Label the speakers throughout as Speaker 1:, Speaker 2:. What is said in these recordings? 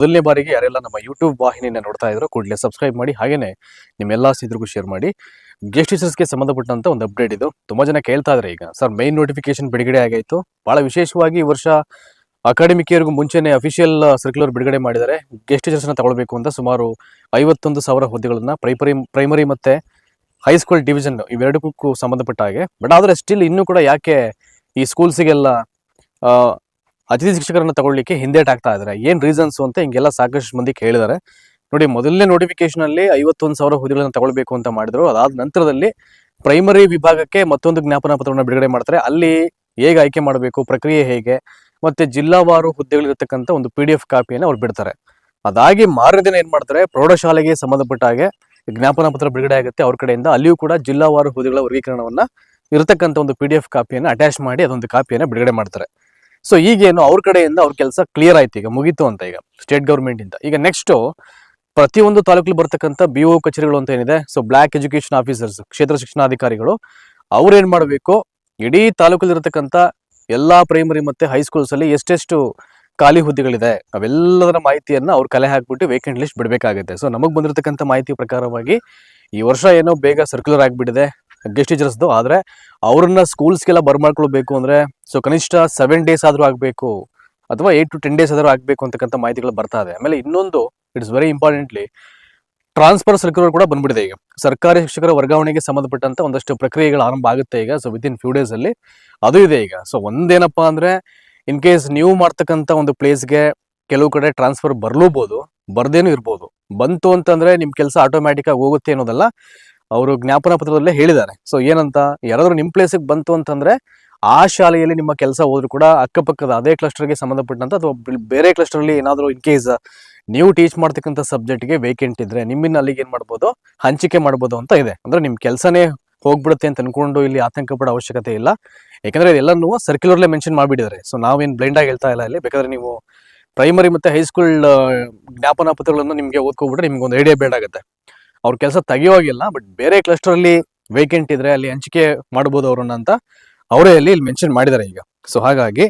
Speaker 1: ಮೊದಲನೇ ಬಾರಿಗೆ ಯಾರೆಲ್ಲ ನಮ್ಮ ಯೂಟ್ಯೂಬ್ ವಾಹಿನಿಯನ್ನು ನೋಡ್ತಾ ಇದ್ರು ಕೂಡಲೇ ಸಬ್ಸ್ಕ್ರೈಬ್ ಮಾಡಿ, ಹಾಗೇನೆ ನಿಮ್ಮೆಲ್ಲ ಸ್ನೇಹಿತರಿಗೂ ಶೇರ್ ಮಾಡಿ. ಗೆಸ್ಟ್ ಟೀಚರ್ಸ್ಗೆ ಸಂಬಂಧಪಟ್ಟಂತ ಒಂದು ಅಪ್ಡೇಟ್ ಇದು. ತುಂಬಾ ಜನ ಕೇಳ್ತಾ ಇದ್ದಾರೆ ಈಗ. ಸರ್ ಮೈನ್ ನೋಟಿಫಿಕೇಶನ್ ಬಿಡುಗಡೆ ಆಗಾಯ್ತು. ಬಹಳ ವಿಶೇಷವಾಗಿ ಈ ವರ್ಷ ಅಕಾಡೆಮಿಕ್ ಇಯರ್ಗೂ ಮುಂಚೆನೆ ಅಫಿಷಿಯಲ್ ಸರ್ಕ್ಯುಲರ್ ಬಿಡುಗಡೆ ಮಾಡಿದ್ದಾರೆ. ಗೆಸ್ಟ್ ಟೀಚರ್ಸ್ನ ತಗೊಳ್ಬೇಕು ಅಂತ ಸುಮಾರು ಐವತ್ತೊಂದು ಸಾವಿರ ಹುದ್ದೆಗಳನ್ನ ಪ್ರೈಮರಿ ಪ್ರೈಮರಿ ಮತ್ತೆ ಹೈಸ್ಕೂಲ್ ಡಿವಿಷನ್ ಇವೆರಡಕ್ಕೂ ಸಂಬಂಧಪಟ್ಟ ಹಾಗೆ. ಬಟ್ ಆದರೆ ಸ್ಟಿಲ್ ಇನ್ನೂ ಕೂಡ ಯಾಕೆ ಈ ಸ್ಕೂಲ್ಸಿಗೆಲ್ಲ ಅತಿಥಿ ಶಿಕ್ಷಕರನ್ನ ತಗೊಳ್ಳಿಕ್ಕೆ ಹಿಂದೇಟ್ ಆಗ್ತಾ ಇದ್ದಾರೆ ಏನ್ ರೀಸನ್ಸ್ ಅಂತ ಹಿಂಗೆಲ್ಲ ಸಾಕಷ್ಟು ಮಂದಿ ಕೇಳಿದ್ದಾರೆ ನೋಡಿ, ಮೊದಲನೇ ನೋಟಿಫಿಕೇಶನ್ ಅಲ್ಲಿ ಐವತ್ತೊಂದು ಸಾವಿರ ಹುದ್ದೆಗಳನ್ನ ತಗೊಳ್ಬೇಕು ಅಂತ ಮಾಡಿದ್ರು. ಅದಾದ ನಂತರದಲ್ಲಿ ಪ್ರೈಮರಿ ವಿಭಾಗಕ್ಕೆ ಮತ್ತೊಂದು ಜ್ಞಾಪನ ಪತ್ರವನ್ನು ಬಿಡುಗಡೆ ಮಾಡ್ತಾರೆ. ಅಲ್ಲಿ ಹೇಗೆ ಆಯ್ಕೆ ಮಾಡಬೇಕು, ಪ್ರಕ್ರಿಯೆ ಹೇಗೆ, ಮತ್ತೆ ಜಿಲ್ಲಾವಾರು ಹುದ್ದೆಗಳಿರತಕ್ಕಂಥ ಒಂದು ಪಿ ಡಿ ಎಫ್ ಕಾಪಿಯನ್ನು ಅವ್ರು ಬಿಡ್ತಾರೆ. ಅದಾಗಿ ಮಾರನೇ ದಿನ ಏನ್ ಮಾಡ್ತಾರೆ, ಪ್ರೌಢಶಾಲೆಗೆ ಸಂಬಂಧಪಟ್ಟ ಹಾಗೆ ಜ್ಞಾಪನ ಪತ್ರ ಬಿಡುಗಡೆ ಆಗುತ್ತೆ ಅವ್ರ ಕಡೆಯಿಂದ. ಅಲ್ಲಿಯೂ ಕೂಡ ಜಿಲ್ಲಾವಾರು ಹುದ್ದೆಗಳ ವರ್ಗೀಕರಣವನ್ನ ಇರತಕ್ಕಂಥ ಒಂದು ಪಿ ಡಿ ಎಫ್ ಕಾಪಿಯನ್ನು ಅಟ್ಯಾಚ್ ಮಾಡಿ ಅದೊಂದು ಕಾಪಿಯನ್ನು ಬಿಡುಗಡೆ ಮಾಡ್ತಾರೆ. ಸೊ ಈಗೇನು ಅವ್ರ ಕಡೆಯಿಂದ ಅವ್ರ ಕೆಲಸ ಕ್ಲಿಯರ್ ಆಯ್ತು ಈಗ, ಮುಗೀತು ಅಂತ ಈಗ ಸ್ಟೇಟ್ ಗೌರ್ಮೆಂಟ್ ಇಂದ. ಈಗ ನೆಕ್ಸ್ಟ್ ಪ್ರತಿಯೊಂದು ತಾಲೂಕಲ್ಲಿ ಬರ್ತಕ್ಕಂಥ ಬಿ ಒ ಕಚೇರಿಗಳು ಅಂತ ಏನಿದೆ ಸೊ ಬ್ಲಾಕ್ ಎಜುಕೇಶನ್ ಆಫೀಸರ್ಸ್ ಕ್ಷೇತ್ರ ಶಿಕ್ಷಣಾಧಿಕಾರಿಗಳು, ಅವ್ರು ಏನ್ ಮಾಡಬೇಕು, ಇಡೀ ತಾಲೂಕಲ್ಲಿ ಇರತಕ್ಕಂಥ ಎಲ್ಲಾ ಪ್ರೈಮರಿ ಮತ್ತೆ ಹೈಸ್ಕೂಲ್ಸ್ ಅಲ್ಲಿ ಎಷ್ಟೆಷ್ಟು ಖಾಲಿ ಹುದ್ದೆಗಳಿದೆ, ಅವೆಲ್ಲದರ ಮಾಹಿತಿಯನ್ನ ಅವ್ರು ಕಲೆ ಹಾಕ್ಬಿಟ್ಟು ವೇಕೆಂಟ್ ಲಿಸ್ಟ್ ಬಿಡಬೇಕಾಗುತ್ತೆ. ಸೊ ನಮಗೆ ಬಂದಿರತಕ್ಕಂಥ ಮಾಹಿತಿ ಪ್ರಕಾರವಾಗಿ ಈ ವರ್ಷ ಏನೋ ಬೇಗ ಸರ್ಕ್ಯುಲರ್ ಆಗಿಬಿಟ್ಟಿದೆ ಗೆಸ್ಟ್ ಟೀಚರ್ಸ್ದು ಆದ್ರೆ ಅವ್ರನ್ನ ಸ್ಕೂಲ್ಸ್ಗೆಲ್ಲ ಬರ್ಮಾಡ್ಕೊಳ್ಬೇಕು ಅಂದ್ರೆ ಸೊ ಕನಿಷ್ಠ ಸೆವೆನ್ ಡೇಸ್ ಆದ್ರೂ ಆಗ್ಬೇಕು, ಅಥವಾ ಏಟ್ ಟು ಟೆನ್ ಡೇಸ್ ಆದ್ರೂ ಆಗಬೇಕು ಅಂತಕ್ಕಂಥ ಮಾಹಿತಿಗಳು ಬರ್ತಾ ಇದೆ. ಆಮೇಲೆ ಇನ್ನೊಂದು it's very importantly transfer circular ಕೂಡ ಬಂದ್ಬಿಟ್ಟಿದೆ ಈಗ. ಸರ್ಕಾರಿ ಶಿಕ್ಷಕರ ವರ್ಗಾವಣೆಗೆ ಸಂಬಂಧಪಟ್ಟಂತ ಒಂದಷ್ಟು ಪ್ರಕ್ರಿಯೆಗಳು ಆರಂಭ ಆಗುತ್ತೆ ಈಗ so within few days ಅಲ್ಲಿ ಅದು ಇದೆ ಈಗ. ಸೊ ಒಂದೇನಪ್ಪಾ ಅಂದ್ರೆ ಇನ್ ಕೇಸ್ ನೀವು ಮಾಡ್ತಕ್ಕಂಥ ಒಂದು ಪ್ಲೇಸ್ಗೆ ಕೆಲವು ಕಡೆ ಟ್ರಾನ್ಸ್ಫರ್ ಬರ್ಲೂಬಹುದು ಬರ್ದೇನು ಇರ್ಬೋದು. ಬಂತು ಅಂತಂದ್ರೆ ನಿಮ್ ಕೆಲಸ ಆಟೋಮ್ಯಾಟಿಕ್ ಆಗಿ ಹೋಗುತ್ತೆ ಅನ್ನೋದಲ್ಲ ಅವರು ಜ್ಞಾಪನ ಪತ್ರದಲ್ಲೇ ಹೇಳಿದ್ದಾರೆ. ಸೊ ಏನಂತ? ಯಾರಾದ್ರೂ ನಿಮ್ ಪ್ಲೇಸಿಗೆ ಬಂತು ಅಂತಂದ್ರೆ, ಆ ಶಾಲೆಯಲ್ಲಿ ನಿಮ್ಮ ಕೆಲಸ ಹೋದ್ರು ಕೂಡ ಅಕ್ಕಪಕ್ಕದ ಅದೇ ಕ್ಲಸ್ಟರ್ಗೆ ಸಂಬಂಧಪಟ್ಟಂತ ಅಥವಾ ಬೇರೆ ಕ್ಲಸ್ಟರ್ ಅಲ್ಲಿ ಏನಾದ್ರು ಇನ್ ಕೇಸ್ ನೀವು ಟೀಚ್ ಮಾಡ್ತಕ್ಕಂಥ ಸಬ್ಜೆಕ್ಟ್ಗೆ ವೇಕೆಂಟ್ ಇದ್ರೆ ನಿಮ್ಮನ್ನ ಅಲ್ಲಿಗೆ ಏನ್ ಮಾಡ್ಬೋದು? ಹಂಚಿಕೆ ಮಾಡ್ಬೋದು ಅಂತ ಇದೆ. ಅಂದ್ರೆ ನಿಮ್ ಕೆಲಸನೇ ಹೋಗ್ಬಿಡುತ್ತೆ ಅಂತ ಅನ್ಕೊಂಡು ಇಲ್ಲಿ ಆತಂಕ ಪಡೋ ಅವಶ್ಯಕತೆ ಇಲ್ಲ. ಯಾಕಂದ್ರೆ ಇದೆಲ್ಲನೂ ಸರ್ಕ್ಯುಲರ್ಲೇ ಮೆನ್ಷನ್ ಮಾಡಿಬಿಟ್ಟಿದ್ದಾರೆ. ಸೊ ನಾವೇನು ಬ್ಲೈಂಡ್ ಆಗಿ ಹೇಳ್ತಾ ಇಲ್ಲ ಇಲ್ಲಿ. ಬೇಕಾದ್ರೆ ನೀವು ಪ್ರೈಮರಿ ಮತ್ತೆ ಹೈಸ್ಕೂಲ್ ಜ್ಞಾಪನ ಪತ್ರಗಳನ್ನು ನಿಮಗೆ ಓದ್ಕೊಬಿಟ್ರೆ ನಿಮ್ಗೆ ಒಂದು ಐಡಿಯಾ ಬೇಡಾಗುತ್ತೆ ಅವ್ರ ಕೆಲಸ ತೆಗೆಯೋಗಿಲ್ಲ ಬಟ್ ಬೇರೆ ಕ್ಲಸ್ಟರ್ ಅಲ್ಲಿ ವೇಕೆಂಟ್ ಇದ್ರೆ ಅಲ್ಲಿ ಹಂಚಿಕೆ ಮಾಡ್ಬೋದು ಅವ್ರನ್ನ ಅಂತ ಅವರೇ ಅಲ್ಲಿ ಇಲ್ಲಿ ಮೆನ್ಷನ್ ಮಾಡಿದ್ದಾರೆ ಈಗ. ಸೊ ಹಾಗಾಗಿ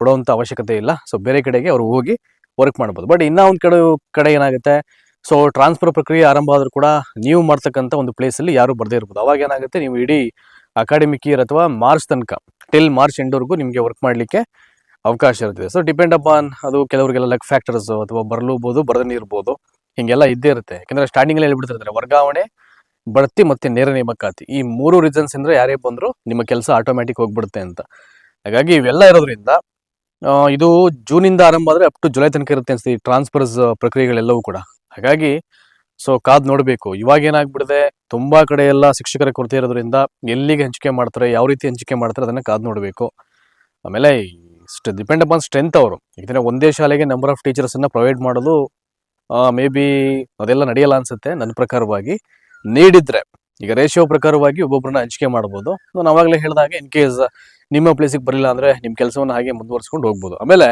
Speaker 1: ಕೊಡುವಂತ ಅವಶ್ಯಕತೆ ಇಲ್ಲ. ಸೊ ಬೇರೆ ಕಡೆಗೆ ಅವ್ರು ಹೋಗಿ ವರ್ಕ್ ಮಾಡ್ಬೋದು. ಬಟ್ ಇನ್ನ ಒಂದ್ ಕಡೆ ಕಡೆ ಏನಾಗುತ್ತೆ? ಸೊ ಟ್ರಾನ್ಸ್ಫರ್ ಪ್ರಕ್ರಿಯೆ ಆರಂಭ ಆದರೂ ಕೂಡ ನೀವು ಮಾಡ್ತಕ್ಕಂಥ ಒಂದು ಪ್ಲೇಸ್ ಅಲ್ಲಿ ಯಾರು ಬರ್ದೇ ಇರ್ಬೋದು. ಅವಾಗ ಏನಾಗುತ್ತೆ? ನೀವು ಇಡೀ ಅಕಾಡೆಮಿಕ್ ಇಯರ್ ಅಥವಾ ಮಾರ್ಚ್ ತನಕ ಟಿಲ್ ಮಾರ್ಚ್ ಎಂಡ್ವರೆಗೂ ನಿಮಗೆ ವರ್ಕ್ ಮಾಡಲಿಕ್ಕೆ ಅವಕಾಶ ಇರ್ತದೆ ಸೊ ಡಿಪೆಂಡ್ ಆನ್ ಅದು ಕೆಲವರಿಗೆಲ್ಲ ಲಕ್ ಫ್ಯಾಕ್ಟರ್ಸ್ ಅಥವಾ ಬರ್ಲೂಬಹುದು ಬರದೇ ಇರ್ಬೋದು. ಹಿಂಗೆಲ್ಲ ಇದ್ದೇ ಇರುತ್ತೆ. ಯಾಕಂದ್ರೆ ಸ್ಟಾರ್ಟಿಂಗ್ ಅಲ್ಲಿ ಹೇಳ್ಬಿಡ್ತಿರ್ತಾರೆ, ವರ್ಗಾವಣೆ, ಬಡ್ತಿ ಮತ್ತೆ ನೇರ ನೇಮಕಾತಿ. ಈ ಮೂರು ರೀಸನ್ಸ್ ಇಂದ್ರೆ ಯಾರೇ ಬಂದ್ರು ನಿಮ್ಮ ಕೆಲಸ ಆಟೋಮ್ಯಾಟಿಕ್ ಹೋಗ್ಬಿಡುತ್ತೆ ಅಂತ. ಹಾಗಾಗಿ ಇವೆಲ್ಲ ಇರೋದ್ರಿಂದ ಇದು ಜೂನ್ ಇಂದ ಆರಂಭ ಆದ್ರೆ ಅಪ್ ಟು ಜುಲೈ ತನಕ ಇರುತ್ತೆ ಅನ್ಸುತ್ತೆ ಈ ಟ್ರಾನ್ಸ್ಫರ್ಸ್ ಪ್ರಕ್ರಿಯೆಗಳೆಲ್ಲವೂ ಕೂಡ. ಹಾಗಾಗಿ ಸೊ ಕಾದ್ ನೋಡಬೇಕು. ಇವಾಗ ಏನಾಗ್ಬಿಡಿದೆ ತುಂಬಾ ಕಡೆ ಎಲ್ಲ ಶಿಕ್ಷಕರ ಕೊರತೆ ಇರೋದ್ರಿಂದ ಎಲ್ಲಿಗೆ ಹಂಚಿಕೆ ಮಾಡ್ತಾರೆ, ಯಾವ ರೀತಿ ಹಂಚಿಕೆ ಮಾಡ್ತಾರೆ ಅದನ್ನ ಕಾದ್ ನೋಡಬೇಕು. ಆಮೇಲೆ ಡಿಪೆಂಡ್ ಅಪಾನ್ ಸ್ಟ್ರೆಂತ್ ಅವರು. ಯಾಕಂದ್ರೆ ಒಂದೇ ಶಾಲೆಗೆ ನಂಬರ್ ಆಫ್ ಟೀಚರ್ಸ್ ಅನ್ನ ಪ್ರೊವೈಡ್ ಮಾಡೋದು ಮೇ ಬಿ ಅದೆಲ್ಲ ನಡೆಯಲ್ಲ ಅನ್ಸುತ್ತೆ ನನ್ನ ಪ್ರಕಾರವಾಗಿ. ನೀಡಿದ್ರೆ ಈಗ ರೇಷಿಯೋ ಪ್ರಕಾರವಾಗಿ ಒಬ್ಬೊಬ್ಬರನ್ನ ಹಂಚಿಕೆ ಮಾಡ್ಬೋದು. ನಾನು ಅವಾಗಲೇ ಹೇಳಿದಾಗ ಇನ್ ಕೇಸ್ ನಿಮ್ಮ ಪ್ಲೇಸಿಗೆ ಬರಲಿಲ್ಲ ಅಂದರೆ ನಿಮ್ಮ ಕೆಲಸವನ್ನು ಹಾಗೆ ಮುಂದುವರ್ಸ್ಕೊಂಡು ಹೋಗ್ಬೋದು. ಆಮೇಲೆ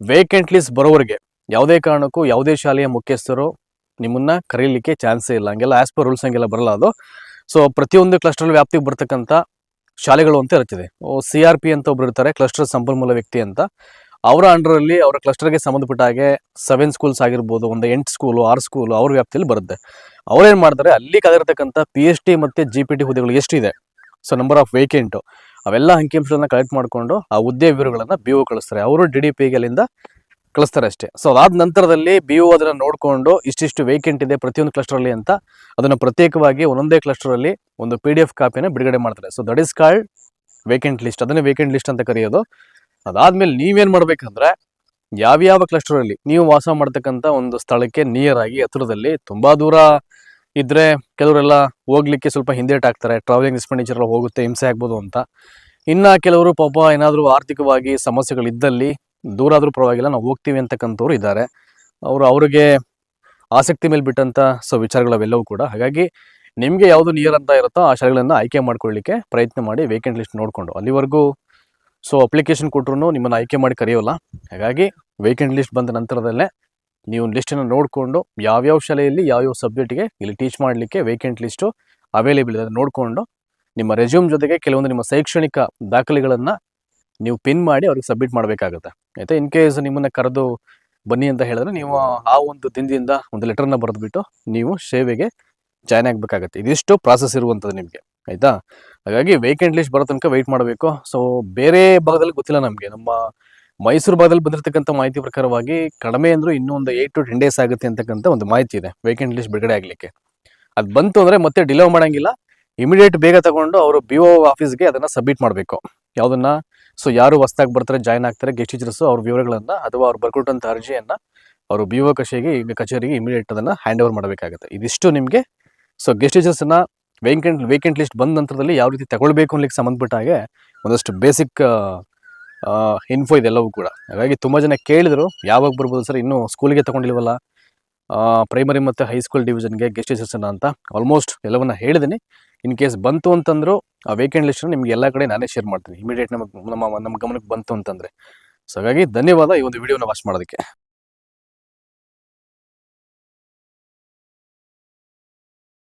Speaker 1: ವೇಕೆಂಟ್ ಲಿಸ್ಟ್ ಬರೋವರೆಗೆ ಯಾವುದೇ ಕಾರಣಕ್ಕೂ ಯಾವುದೇ ಶಾಲೆಯ ಮುಖ್ಯಸ್ಥರು ನಿಮ್ಮನ್ನ ಕರೀಲಿಕ್ಕೆ ಚಾನ್ಸೇ ಇಲ್ಲ. ಹಂಗೆಲ್ಲ ಆಸ್ ಪರ್ ರೂಲ್ಸ್ ಹಂಗೆಲ್ಲ ಬರಲ್ಲ ಅದು. ಸೊ ಪ್ರತಿಯೊಂದು ಕ್ಲಸ್ಟರ್ ವ್ಯಾಪ್ತಿಗೆ ಬರ್ತಕ್ಕಂಥ ಶಾಲೆಗಳು ಅಂತ ಇರ್ತದೆ ಸಿ ಆರ್ ಪಿ ಅಂತ ಒಬ್ರು ಇರ್ತಾರೆ ಕ್ಲಸ್ಟರ್ ಸಂಪನ್ಮೂಲ ವ್ಯಕ್ತಿ ಅಂತ. ಅವರ ಅಂಡರಲ್ಲಿ ಅವರ ಕ್ಲಸ್ಟರ್ಗೆ ಸಂಬಂಧಪಟ್ಟ ಹಾಗೆ ಸೆವೆನ್ ಸ್ಕೂಲ್ಸ್ ಆಗಿರ್ಬೋದು, ಒಂದು ಎಂಟು ಸ್ಕೂಲು ಆರು ಸ್ಕೂಲು ಅವ್ರ ವ್ಯಾಪ್ತಿಯಲ್ಲಿ ಬರುತ್ತೆ. ಅವ್ರೇನು ಮಾಡ್ತಾರೆ, ಅಲ್ಲಿ ಕದಿರ್ತಕ್ಕಂಥ ಪಿ ಎಚ್ ಡಿ ಮತ್ತು ಜಿ ಪಿ ಟಿ ಹುದ್ದೆಗಳು ಎಷ್ಟಿದೆ? ಸೊ ನಂಬರ್ ಆಫ್ ವೇಕೆಂಟು ಅವೆಲ್ಲ ಅಂಕಿಅಂಶಗಳನ್ನ ಕಲೆಕ್ಟ್ ಮಾಡಿಕೊಂಡು ಆ ಹುದ್ದೆ ವಿವರಗಳನ್ನು ಬಿ ಒ ಕಳಿಸ್ತಾರೆ. ಅವರು ಡಿ ಡಿ ಪಿಗೆ ಅಲ್ಲಿಂದ ಕಳಿಸ್ತಾರೆ ಅಷ್ಟೇ. ಸೊ ಅದಾದ ನಂತರದಲ್ಲಿ ಬಿ ಒ ಅದನ್ನು ನೋಡಿಕೊಂಡು ಇಷ್ಟಿಷ್ಟು ವೇಕೆಂಟ್ ಇದೆ ಪ್ರತಿಯೊಂದು ಕ್ಲಸ್ಟರಲ್ಲಿ ಅಂತ ಅದನ್ನು ಪ್ರತ್ಯೇಕವಾಗಿ ಒಂದೊಂದೇ ಕ್ಲಸ್ಟರಲ್ಲಿ ಒಂದು ಪಿ ಡಿ ಎಫ್ ಕಾಪಿನ ಬಿಡುಗಡೆ ಮಾಡ್ತಾರೆ. So that is called vacant list ಅದನ್ನೇ ವೇಕೆಂಟ್ ಲಿಸ್ಟ್ ಅಂತ ಕರೆಯೋದು. ಅದಾದ್ಮೇಲೆ ನೀವೇನ್ ಮಾಡ್ಬೇಕಂದ್ರೆ ಯಾವ್ಯಾವ ಕ್ಲಸ್ಟರ್ ಅಲ್ಲಿ ನೀವು ವಾಸ ಮಾಡ್ತಕ್ಕಂಥ ಒಂದು ಸ್ಥಳಕ್ಕೆ ನಿಯರ್ ಆಗಿ ಹತ್ರದಲ್ಲಿ ತುಂಬಾ ದೂರ ಇದ್ರೆ ಕೆಲವರೆಲ್ಲ ಹೋಗ್ಲಿಕ್ಕೆ ಸ್ವಲ್ಪ ಹಿಂದೇಟ್ ಆಗ್ತಾರೆ ಟ್ರಾವೆಲಿಂಗ್ ಎಕ್ಸ್ಪೆಂಡಿಚರ್ ಎಲ್ಲ ಹೋಗುತ್ತೆ, ಹಿಂಸೆ ಆಗ್ಬೋದು ಅಂತ. ಇನ್ನ ಕೆಲವರು ಪಾಪ ಏನಾದರೂ ಆರ್ಥಿಕವಾಗಿ ಸಮಸ್ಯೆಗಳಿದ್ದಲ್ಲಿ ದೂರ ಆದ್ರೂ ಪರವಾಗಿಲ್ಲ, ನಾವು ಹೋಗ್ತೀವಿ ಅಂತಕ್ಕಂಥವ್ರು ಇದ್ದಾರೆ. ಅವರು ಅವರಿಗೆ ಆಸಕ್ತಿ ಮೇಲೆ ಬಿಟ್ಟಂತ ಸೊ ವಿಚಾರಗಳವೆಲ್ಲವೂ ಕೂಡ. ಹಾಗಾಗಿ ನಿಮಗೆ ಯಾವುದು ನಿಯರ್ ಅಂತ ಇರುತ್ತೋ ಆ ಶಾಲೆಗಳನ್ನು ಆಯ್ಕೆ ಮಾಡ್ಕೊಳ್ಳಿಕ್ಕೆ ಪ್ರಯತ್ನ ಮಾಡಿ ವೇಕೆಂಟ್ ಲಿಸ್ಟ್ ನೋಡಿಕೊಂಡು. ಅಲ್ಲಿವರೆಗೂ ಸೊ ಅಪ್ಲಿಕೇಶನ್ ಕೊಟ್ಟರು ನಿಮ್ಮನ್ನು ಆಯ್ಕೆ ಮಾಡಿ ಕರೆಯೋಲ್ಲ. ಹಾಗಾಗಿ ವೇಕೆಂಟ್ ಲಿಸ್ಟ್ ಬಂದ ನಂತರದಲ್ಲೇ ನೀವು ಲಿಸ್ಟನ್ನು ನೋಡಿಕೊಂಡು ಯಾವ್ಯಾವ ಶಾಲೆಯಲ್ಲಿ ಯಾವ್ಯಾವ ಸಬ್ಜೆಕ್ಟ್ಗೆ ಇಲ್ಲಿ ಟೀಚ್ ಮಾಡಲಿಕ್ಕೆ ವೇಕೆಂಟ್ ಲಿಸ್ಟು ಅವೈಲೇಬಲ್ ಇದೆ ನೋಡಿಕೊಂಡು ನಿಮ್ಮ ರೆಸ್ಯೂಮ್ ಜೊತೆಗೆ ಕೆಲವೊಂದು ನಿಮ್ಮ ಶೈಕ್ಷಣಿಕ ದಾಖಲೆಗಳನ್ನು ನೀವು ಪಿನ್ ಮಾಡಿ ಅವ್ರಿಗೆ ಸಬ್ಮಿಟ್ ಮಾಡಬೇಕಾಗುತ್ತೆ. ಆಯಿತಾ? ಇನ್ ಕೇಸ್ ನಿಮ್ಮನ್ನು ಕರೆದು ಬನ್ನಿ ಅಂತ ಹೇಳಿದ್ರೆ ನೀವು ಆ ಒಂದು ದಿನದಿಂದ ಒಂದು ಲೆಟರ್ನ ಬರೆದ್ಬಿಟ್ಟು ನೀವು ಸೇವೆಗೆ ಜಾಯ್ನ್ ಆಗಬೇಕಾಗತ್ತೆ. ಇದಿಷ್ಟು ಪ್ರಾಸೆಸ್ ಇರುವಂಥದ್ದು ನಿಮಗೆ. ಆಯಿತಾ? ಹಾಗಾಗಿ ವೇಕೆಂಟ್ ಲಿಸ್ಟ್ ಬರೋ ತನಕ ವೆಯ್ಟ್ ಮಾಡಬೇಕು. ಸೊ ಬೇರೆ ಭಾಗದಲ್ಲಿ ಗೊತ್ತಿಲ್ಲ ನಮಗೆ. ನಮ್ಮ ಮೈಸೂರು ಭಾಗದಲ್ಲಿ ಬಂದಿರತಕ್ಕಂಥ ಮಾಹಿತಿ ಪ್ರಕಾರವಾಗಿ ಕಡಿಮೆ ಅಂದರೂ ಇನ್ನೂ ಒಂದು ಏಯ್ಟ್ ಟು ಟೆನ್ ಡೇಸ್ ಆಗುತ್ತೆ ಅಂತಕ್ಕಂಥ ಒಂದು ಮಾಹಿತಿ ಇದೆ ವೇಕೆಂಟ್ ಲಿಸ್ಟ್ ಬಿಡುಗಡೆ ಆಗಲಿಕ್ಕೆ. ಅದು ಬಂತು ಅಂದರೆ ಮತ್ತೆ ಡಿಲೇ ಮಾಡೋಂಗಿಲ್ಲ. ಇಮಿಡಿಯೇಟ್ ಬೇಗ ತಗೊಂಡು ಅವರು ಬಿ ಒ ಆಫೀಸ್ಗೆ ಅದನ್ನು ಸಬ್ಮಿಟ್ ಮಾಡಬೇಕು. ಯಾವುದನ್ನು? ಸೊ ಯಾರು ಹೊಸ್ದಾಗಿ ಬರ್ತಾರೆ ಜಾಯ್ನ್ ಆಗ್ತಾರೆ ಗೆಸ್ಟ್ ಟೀಚರ್ಸು ಅವ್ರ ವಿವರಗಳನ್ನು ಅಥವಾ ಅವ್ರು ಬರ್ಕೊಟ್ಟಂಥ ಅರ್ಜಿಯನ್ನು ಅವರು ಬಿ ಒ ಕಚೇರಿಗೆ ಕಚೇರಿಗೆ ಇಮಿಡಿಯೇಟ್ ಅದನ್ನು ಹ್ಯಾಂಡ್ ಓವರ್ ಮಾಡಬೇಕಾಗುತ್ತೆ. ಇದಿಷ್ಟು ನಿಮಗೆ. ಸೊ ಗೆಸ್ಟ್ ಟೀಚರ್ಸನ್ನ ವೇಕೆಂಟ್ ವೇಕೆಂಟ್ ಲಿಸ್ಟ್ ಬಂದ ನಂತರದಲ್ಲಿ ಯಾವ ರೀತಿ ತಗೊಳ್ಬೇಕು ಅನ್ಲಿಕ್ಕೆ ಸಂಬಂಧಪಟ್ಟ ಹಾಗೆ ಒಂದಷ್ಟು ಬೇಸಿಕ್ ಇನ್ಫೋ ಇದೆಲ್ಲವೂ ಕೂಡ. ಹಾಗಾಗಿ ತುಂಬ ಜನ ಕೇಳಿದ್ರು, ಯಾವಾಗ ಬರ್ಬೋದು ಸರ್? ಇನ್ನೂ ಸ್ಕೂಲಿಗೆ ತಗೊಂಡಿಲ್ವಲ್ಲ? ಪ್ರೈಮರಿ ಮತ್ತು ಹೈಸ್ಕೂಲ್ ಡಿವಿಷನ್ಗೆ ಗೆಸ್ಟ್ ಟೀಚರ್ಸನ್ನ ಅಂತ ಆಲ್ಮೋಸ್ಟ್ ಎಲ್ಲವನ್ನ ಹೇಳಿದ್ದೀನಿ ಇನ್ ಕೇಸ್ ಬಂತು ಅಂತಂದ್ರು, ಆ ವೇಕೆಂಟ್ ಲಿಸ್ಟ್ ನಿಮ್ಗೆ ಎಲ್ಲ ಕಡೆ ನಾನೇ ಶೇರ್ ಮಾಡ್ತೀನಿ. ಇಮಿಡಿಯೇಟ್ ನಮಗೆ, ನಮ್ಮ ನಮ್ಮ ಗಮನಕ್ಕೆ ಬಂತು ಅಂತಂದ್ರೆ. ಸೊ ಹಾಗಾಗಿ ಧನ್ಯವಾದ ಈ ಒಂದು ವಿಡಿಯೋನ ವಾಚ್ ಮಾಡೋದಕ್ಕೆ.